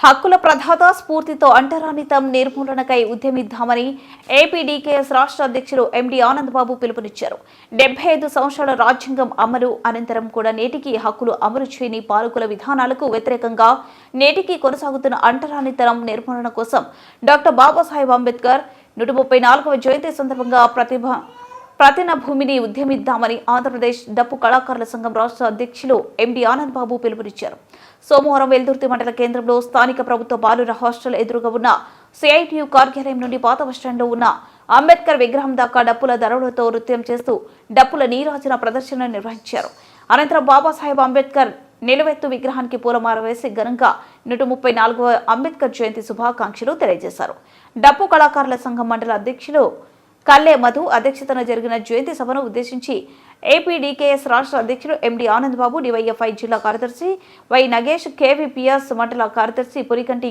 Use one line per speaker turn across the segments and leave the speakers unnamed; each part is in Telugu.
హక్కుల ప్రధాత స్ఫూర్తితో అంటరానితం నిర్మూలనకై ఉద్యమిద్దామని ఏపీడీకేఎస్ రాష్ట్ర అధ్యక్షులు ఎండి ఆనందబాబు పిలుపునిచ్చారు. డెబ్బై ఐదు సంవత్సరాల రాజ్యాంగం అమలు అనంతరం కూడా నేటికి హక్కులు అమలు చేయని పాలకుల విధానాలకు వ్యతిరేకంగా నేటికి కొనసాగుతున్న అంటరానితనం నిర్మూలన కోసం డాక్టర్ బాబాసాహెబ్ అంబేద్కర్ నూట ముప్పై నాలుగవ జయంతి సందర్భంగా ప్రతిభ ప్రతిన భూమిని ఉద్యమిద్దామని ఆంధ్రప్రదేశ్ డప్పు కళాకారుల సంఘం రాష్ట్ర అధ్యక్షులు ఎండి ఆనంద్ బాబు పిలుపునిచ్చారు. సోమవారం వెల్దుర్తి మండల కేంద్రంలో స్థానిక ప్రభుత్వ బాలుర హాస్టల్ ఎదురుగా ఉన్న సిఐటియు కార్యాలయం నుండి పాత బస్టాండ్లో ఉన్న అంబేద్కర్ విగ్రహం దాకా డప్పుల ధరలతో నృత్యం చేస్తూ డప్పుల నీరాజన ప్రదర్శన నిర్వహించారు. అనంతరం బాబాసాహెబ్ అంబేద్కర్ నిలువెత్తు విగ్రహానికి పూలమార వేసి ఘనంగా నూట ముప్పై నాలుగవ అంబేద్కర్ జయంతి శుభాకాంక్షలు తెలియజేశారు. డప్పు కళాకారుల సంఘం మండల అధ్యక్షులు కల్లే మధు అధ్యక్షతన జరిగిన జయంతి సభను ఉద్దేశించి ఏపీడీకేఎస్ రాష్ట్ర అధ్యక్షుడు ఎండి ఆనంద్ బాబు డివైఎఫ్ఐ జిల్లా కార్యదర్శి వై నగేష్ కేవీపీఎస్ మండల కార్యదర్శి పురికంటి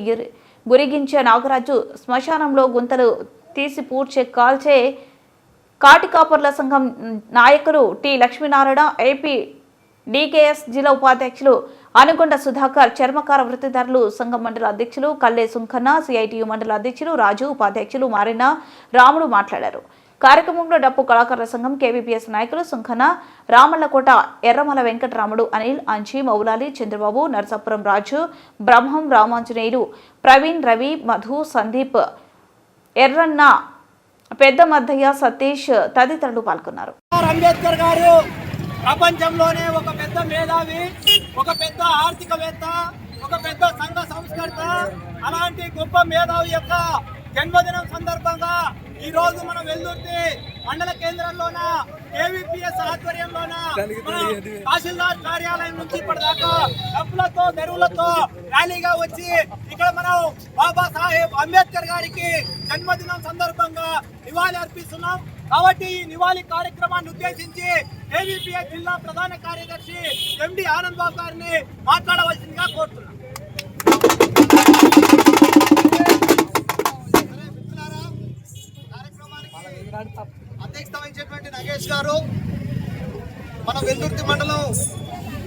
గురిగించే నాగరాజు శ్మశానంలో గుంతలు తీసి పూడ్చే కాల్చే కాటికాపర్ల సంఘం నాయకులు టి లక్ష్మీనారాయణ ఏపీ డీకేఎస్ జిల్లా ఉపాధ్యక్షులు అనుకొండ సుధాకర్ చర్మకార వృత్తిదారులు సంఘం మండల అధ్యక్షులు కల్లే సుంకన్న సిఐటియు మండల అధ్యక్షులు రాజు ఉపాధ్యక్షులు మారిన రాముడు మాట్లాడారు. కార్యక్రమంలో డప్పు కళాకారుల సంఘం కేవీపీఎస్ నాయకులు సుంఖన రామల్లకోట ఎర్రమల వెంకటరాముడు అనిల్ అంచి మౌలాలి చంద్రబాబు నరసాపురం రాజు బ్రహ్మం రామాంజనేయులు ప్రవీణ్ రవి మధు సందీప్ ఎర్రన్న పెద్ద మద్దయ్య సతీష్ తదితరులు పాల్గొన్నారు.
అంబేద్కర్ గారు ప్రపంచంలోనే ఒక పెద్ద మేధావి. ఒక పెద్ద ఆర్థికవేత్త ఒక పెద్ద సంఘ సంస్కర్త అలాంటి గొప్ప మేధావి యొక్క జన్మదినం సందర్భంగా ఈ రోజు మనం వెల్దుర్తి మండల కేంద్రంలోన కేవీపీఎస్ ఆధ్వర్యంలోన తహసీల్దార్ కార్యాలయం నుంచి ఇప్పటిదాకా డబ్బులతో తెరువులతో ర్యాలీగా వచ్చి ఇక్కడ మనం బాబా సాహెబ్ అంబేద్కర్ గారికి జన్మదినం సందర్భంగా నివాళి అర్పిస్తున్నాం కాబట్టి ఈ నివాళి కార్యక్రమాన్ని ఉద్దేశించి ఏబీపీఐ జిల్లా ప్రధాన కార్యదర్శి ఎండి ఆనంద్ బాబు గారిని మాట్లాడవలసిందిగా కోరుతున్నాం అధ్యక్షత వహించేటువంటి నగేష్ గారు మన వెల్దుర్తి మండలం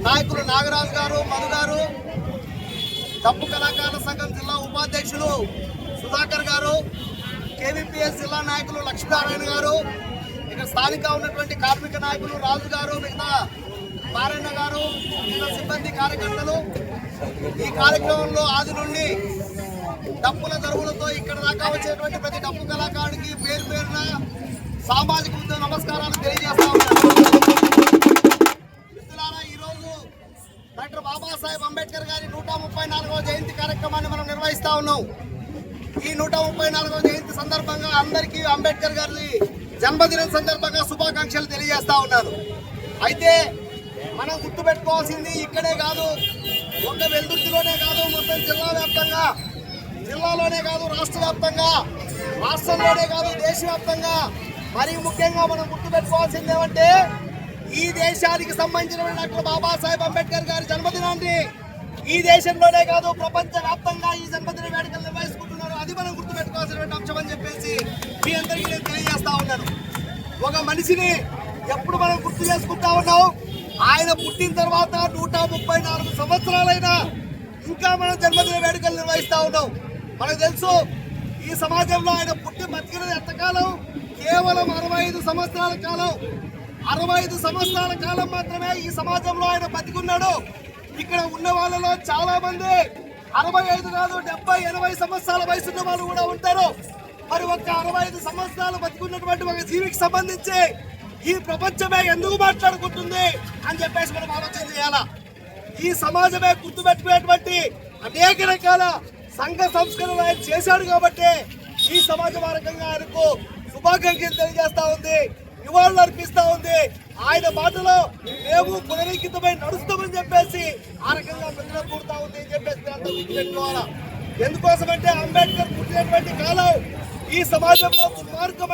నాయకులు నాగరాజు గారు మధు గారు డబ్బు కళాకారుల సంఘం జిల్లా ఉపాధ్యక్షులు సుధాకర్ గారు కేవీపీఎస్ జిల్లా నాయకులు లక్ష్మీనారాయణ గారు ఇక్కడ స్థానిక ఉన్నటువంటి కార్మిక నాయకులు రాజు గారు మిగతా నారాయణ గారు మిగతా సిబ్బంది కార్యకర్తలు ఈ కార్యక్రమంలో ఆది నుండి డప్పుల దరువులతో ఇక్కడ దాకా వచ్చేటువంటి ప్రతి డప్పు కళాకారుడికి పేరు పేరున సామాజిక ఉద్యమ నమస్కారాలు తెలియజేస్తా మిత్రులారా ఈరోజు డాక్టర్ బాబాసాహెబ్ అంబేద్కర్ గారి నూట ముప్పై నాలుగవ జయంతి కార్యక్రమాన్ని మనం నిర్వహిస్తా ఉన్నాం. ఈ నూట ముప్పై నాలుగవ జయంతి సందర్భంగా అందరికీ అంబేద్కర్ గారి జన్మదినం సందర్భంగా శుభాకాంక్షలు తెలియజేస్తా ఉన్నాను అయితే మనం గుర్తుపెట్టుకోవాల్సింది ఇక్కడే కాదు ఒక వెల్దుర్తిలోనే కాదు మొత్తం జిల్లా వ్యాప్తంగా జిల్లాలోనే కాదు రాష్ట్ర వ్యాప్తంగా రాష్ట్రంలోనే కాదు దేశవ్యాప్తంగా. మరి ముఖ్యంగా మనం గుర్తుపెట్టుకోవాల్సింది ఏమంటే ఈ దేశానికి సంబంధించిన డాక్టర్ బాబాసాహెబ్ అంబేద్కర్ గారి జన్మదినాన్ని ఈ దేశంలోనే కాదు ప్రపంచ వ్యాప్తంగా ఈ జన్మదిన వేడుకలు నిర్వహించుకుంటున్నారు అది మనం గుర్తుపెట్టుకోవాల్సినటువంటి అంశం అని చెప్పేసి మీ అందరికీ నేను తెలియజేస్తా ఉన్నాను. ఒక మనిషిని ఎప్పుడు మనం గుర్తు చేసుకుంటా ఉన్నాం ఆయన పుట్టిన తర్వాత నూట ముప్పై నాలుగు సంవత్సరాలైనా ఇంకా మనం జన్మదిన వేడుకలు నిర్వహిస్తూ ఉన్నాం. మనకు తెలుసు ఈ సమాజంలో ఆయన పుట్టి బతికినది ఎంతకాలం? కేవలం అరవై ఐదు సంవత్సరాల కాలం. అరవై ఐదు సంవత్సరాల కాలం మాత్రమే ఈ సమాజంలో ఆయన బతికున్నాడు. ఇక్కడ ఉన్న వాళ్ళలో చాలా మంది అరవై ఐదు కాదు డెబ్బై ఎనభై సంవత్సరాల వయసు ఉన్న వాళ్ళు కూడా ఉంటారు. మరి ఒక్క అరవై ఐదు సంవత్సరాలు బతుకున్నటువంటి ఒక జీవికి సంబంధించి ఈ ప్రపంచమే ఎందుకు మాట్లాడుకుంటుంది అని చెప్పేసి మనం ఆలోచన చేయాలా? ఈ సమాజమే గుర్తుపెట్టుకునేటువంటి అనేక రకాల సంఘ సంస్కరణలు ఆయన చేశాడు కాబట్టి ఈ సమాజ మార్గంగా ఆయనకు శుభాకాంక్షలు తెలియజేస్తా ఉంది నివాళులు అర్పిస్తా ఉంది. ఆయన మాటలో మేము పునరీకృతమై నడుస్తామని చెప్పేసి ఆ రకంగా ప్రజలకు కూడుతా ఉంది అని చెప్పేసి మీరంతా గుర్తుపెట్టుకోవాలా ఎందుకోసమంటే అంబేద్కర్ పుట్టినటువంటి కాలం ఈ సమాజంలో దుర్మార్గమైన